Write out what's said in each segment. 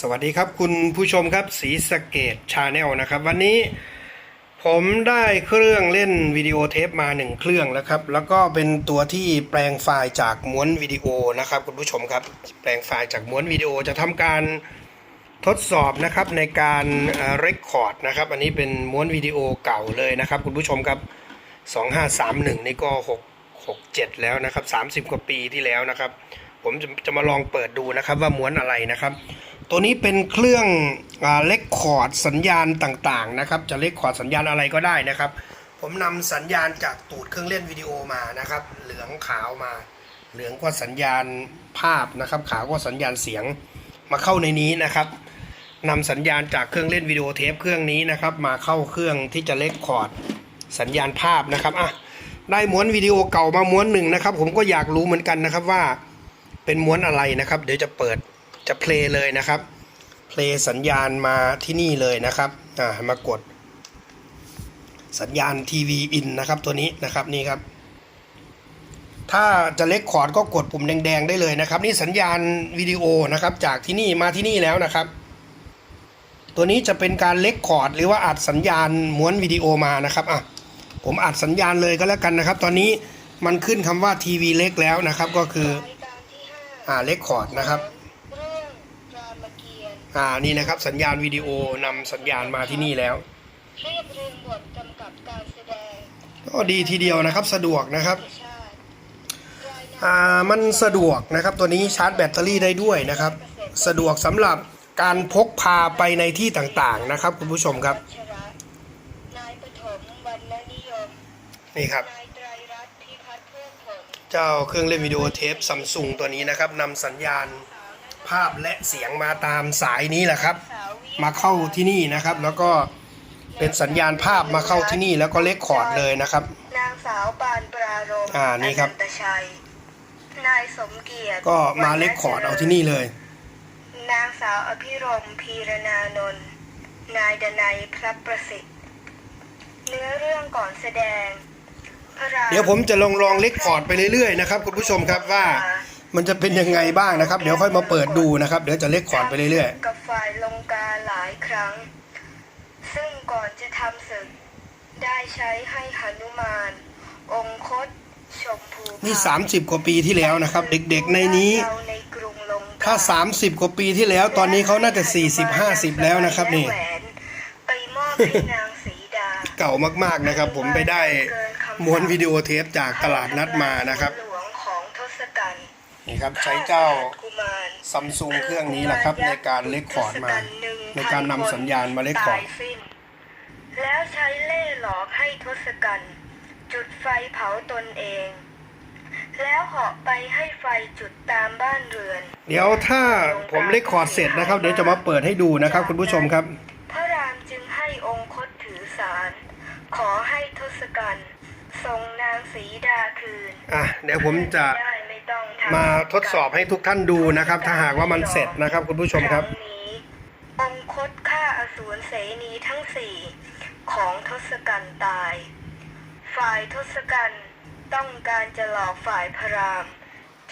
สวัสดีครับคุณผู้ชมครับสีสเกตชาแนลนะครับ วันนี้ผมได้เครื่องเล่นวิดีโอเทปมาหนึ่งเครื่องแล้วครับ แล้วก็เป็นตัวที่แปลงไฟล์จากม้วนวิดีโอนะครับ คุณผู้ชมครับ แปลงไฟล์จากม้วนวิดีโอจะทำการทดสอบนะครับในการเรคคอร์ดนะครับ อันนี้เป็นม้วนวิดีโอเก่าเลยนะครับ คุณผู้ชมครับ 2531 นี่ก็ 6 67 แล้วนะครับ 30 กว่าปีที่แล้วนะครับ ผมจะจะมาลองเปิดดูนะครับว่าม้วนอะไรนะครับ ตัวนี้เป็นเครื่องเล็กคอร์ดสัญญาณต่างๆนะครับ จะเล็กคอร์ดสัญญาณอะไรก็ได้นะครับ ผมนำสัญญาณจากตูดเครื่องเล่นวิดีโอมานะครับ เหลืองขาวมา เหลืองก็สัญญาณภาพนะครับ ขาวก็สัญญาณเสียงมาเข้าในนี้นะครับนำสัญญาณจากเครื่องเล่นวิดีโอเทปเครื่องนี้นะครับ มาเข้าเครื่องที่จะเล็กคอร์ดสัญญาณภาพนะครับอะได้ม้วนวิดีโอเก่ามาม้วนหนึ่งนะครับ ผมก็อยากรู้เหมือนกันนะครับว่าเป็นม้วนอะไรนะครับ เดี๋ยวจะเปิด จะเพลย์เลยนะครับเพลย์สัญญาณมาที่นี่เลยนะครับอ่ามากด สัญญาณทีวีอินนะครับตัวนี้นะครับนี่ครับ ถ้าจะเล็กคอร์ดก็กดปุ่มแดง ๆ ได้เลยนะครับ นี่สัญญาณวิดีโอนะครับจากที่นี่มาที่นี่แล้วนะครับ ตัวนี้จะเป็นการเล็กคอร์ดหรือว่าอัดสัญญาณม้วนวิดีโอมานะครับอะผมอัดสัญญาณเลยก็แล้วกันนะครับ ตอนนี้มันขึ้นคำว่าทีวีเล็กแล้วนะครับ ก็คืออ่าเล็กคอร์ดนะครับ เรื่องรามเกียรติ์ อ่านี่นะครับสัญญาณวิดีโอนำสัญญาณมาที่นี่แล้วเรียบเรียงบทกำกับการแสดงก็ดีทีเดียวนะครับสะดวกนะครับประชาติรายงานอ่ามันสะดวกนะครับตัวนี้ชาร์จแบตเตอรี่ได้ด้วยนะครับ สะดวกสำหรับการพกพาไปในที่ต่างๆนะครับคุณผู้ชมครับชรัตน์นายปฐมวรรณนิยมนี่ครับนายไตรรัตน์พิพัฒน์เพื่อผลเจ้าเครื่องเล่นวิดีโอเทปซัมซุงตัวนี้นะครับนำสัญญาณ ภาพและเสียงมาตามสายนี้แหละครับสาววิมาเข้าที่นี่นะครับ แล้วก็เป็นสัญญาณภาพมาเข้าที่นี่แล้วก็เลคคอร์ดเลยนะครับ นางสาวปานปรารมณ์อ่านี่ครับอตชัยนายสมเกียรติก็มาเลคคอร์ดเอาที่นี่เลย นางสาวอภิรมย์พีรนานนท์นายดนัยพระประสิทธิ์ เนื้อเรื่องก่อนแสดงพระรามเดี๋ยวผมจะลองลองเลคคอร์ดไปเรื่อยๆนะครับคุณผู้ชมครับว่า มันจะเป็นยังไงบ้างนะครับ เดี๋ยวค่อยมาเปิดดูนะครับ เดี๋ยวจะเลคคอร์ดไปเรื่อยกับฝ่ายลงกาหลายครั้ง ซึ่งก่อนจะทำศึก ได้ใช้ให้หนุมาน องคตชมพูๆนี่ 30 กว่าปีที่แล้วนะครับ เด็กๆในนี้เราในกรุงลงกถ้า 30 กว่าปีที่แล้ว ตอนนี้เขาน่าจะ 40 50 แล้วนะครับนี่และแหวนไปมอบให้นางสีดาเก่ามากๆนะครับ ผมไปได้ม้วนวิดีโอเทปจากตลาดนัดมานะครับ หลวงของทศกัณฐ์ นี่ครับใช้เจ้ากุมารซัมซุงเครื่องนี้แหละครับ ในการเลคคอร์ดมา ในการนำสัญญาณมาเลคคอร์ดตายสิ้นแล้วใช้เล่ห์หลอกให้ทศกัณฐ์จุดไฟเผาตนเอง แล้วเหาะไปให้ไฟจุดตามบ้านเรือน เดี๋ยวถ้าผมเลคคอร์ดเสร็จนะครับ เดี๋ยวจะมาเปิดให้ดูนะครับคุณผู้ชมครับ พระรามจึงให้องคตถือสารขอให้ทศกัณฐ์ทรงนางสีดาคืน อะเดี๋ยวผมจะได้ไม่ต้องทำมาทดสอบให้ทุกท่านดูนะครับ ถ้าหากว่ามันเสร็จนะครับคุณผู้ชมครับงนี้องคตฆ่าอสูรเสนีทั้งสี่ของทศกัณฐ์ตาย ฝ่ายทศกัณฐ์ต้องการจะหลอกฝ่ายพระราม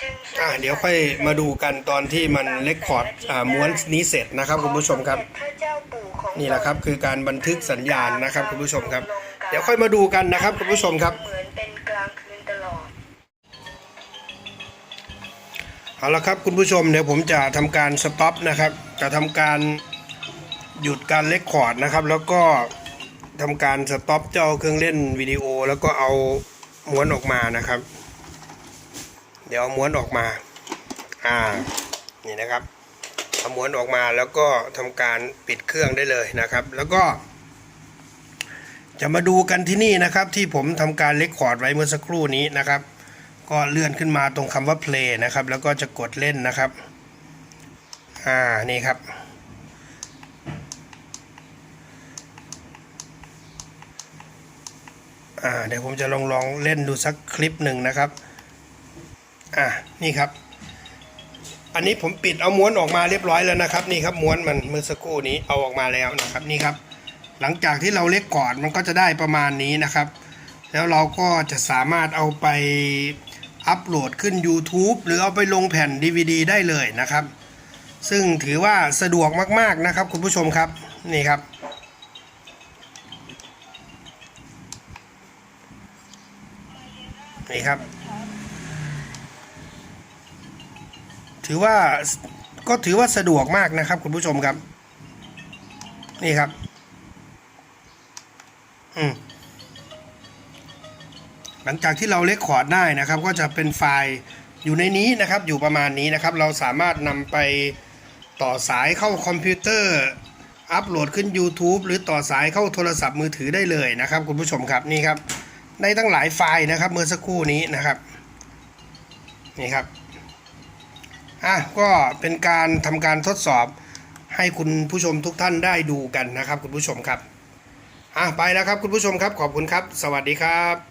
จึงใช้อะเดี๋ยวค่อยมาดูกันตอนที่มันเลคคอร์ดอ่าม้วนนี้เสร็จนะครับคุณผู้ชมครับของสมเด็จพระเจ้าปู่ของนี่แหละครับคือการบันทึกสัญญาณนะครับคุณผู้ชมครับ เดี๋ยวค่อยมาดูกันนะครับคุณผู้ชมครับ เอาละครับคุณผู้ชมเดี๋ยวผมจะทำการสต็อปนะครับ จะทำการหยุดการเลคคอร์ดนะครับ แล้วก็ทำการสต็อปเจ้าเครื่องเล่นวิดีโอ แล้วก็เอาม้วนออกมานะครับ เดี๋ยวม้วนออกมาอ่านี่นะครับเอาม้วนออกมาแล้วก็ทำการปิดเครื่องได้เลยนะครับ แล้วก็ จะมาดูกันที่นี่นะครับ ที่ผมทำการเลคคอร์ดไว้เมื่อสักครู่นี้นะครับ ก็เลื่อนขึ้นมาตรงคำว่า play นะครับ แล้วก็จะกดเล่นนะครับ อ่า นี่ครับ อ่า เดี๋ยวผมจะลองลองเล่นดูสักคลิปหนึ่งนะครับ อ่านี่ครับ อันนี้ผมปิดเอาม้วนออกมาเรียบร้อยแล้วนะครับ นี่ครับม้วนมันเมื่อสักครู่นี้เอาออกมาแล้วนะครับ นี่ครับ หลังจากที่เราเล็กก่อนมันก็จะได้ประมาณนี้นะครับแล้วเราก็จะสามารถเอาไป อัปโหลดขึ้น YouTube หรือเอาไปลงแผ่น DVD ได้เลยนะครับ ซึ่งถือว่าสะดวกมาก ๆนะครับ คุณผู้ชมครับนี่ครับ นี่ครับ ถือว่าก็ถือว่าสะดวกมากนะครับ คุณผู้ชมครับ นี่ครับ อืม หลังจากที่เราเลคคอร์ดได้นะครับ ก็จะเป็นไฟล์อยู่ในนี้นะครับ อยู่ประมาณนี้นะครับ เราสามารถนำไปต่อสายเข้าคอมพิวเตอร์ อัปโหลดขึ้น YouTube หรือต่อสายเข้าโทรศัพท์มือถือได้เลยนะครับ คุณผู้ชมครับนี่ครับได้ตั้งหลายไฟล์นะครับเมื่อสักครู่นี้นะครับนี่ครับอะก็เป็นการทำการทดสอบให้คุณผู้ชมทุกท่านได้ดูกันนะครับ คุณผู้ชมครับอะไปแล้วครับคุณผู้ชมครับขอบคุณครับ สวัสดีครับ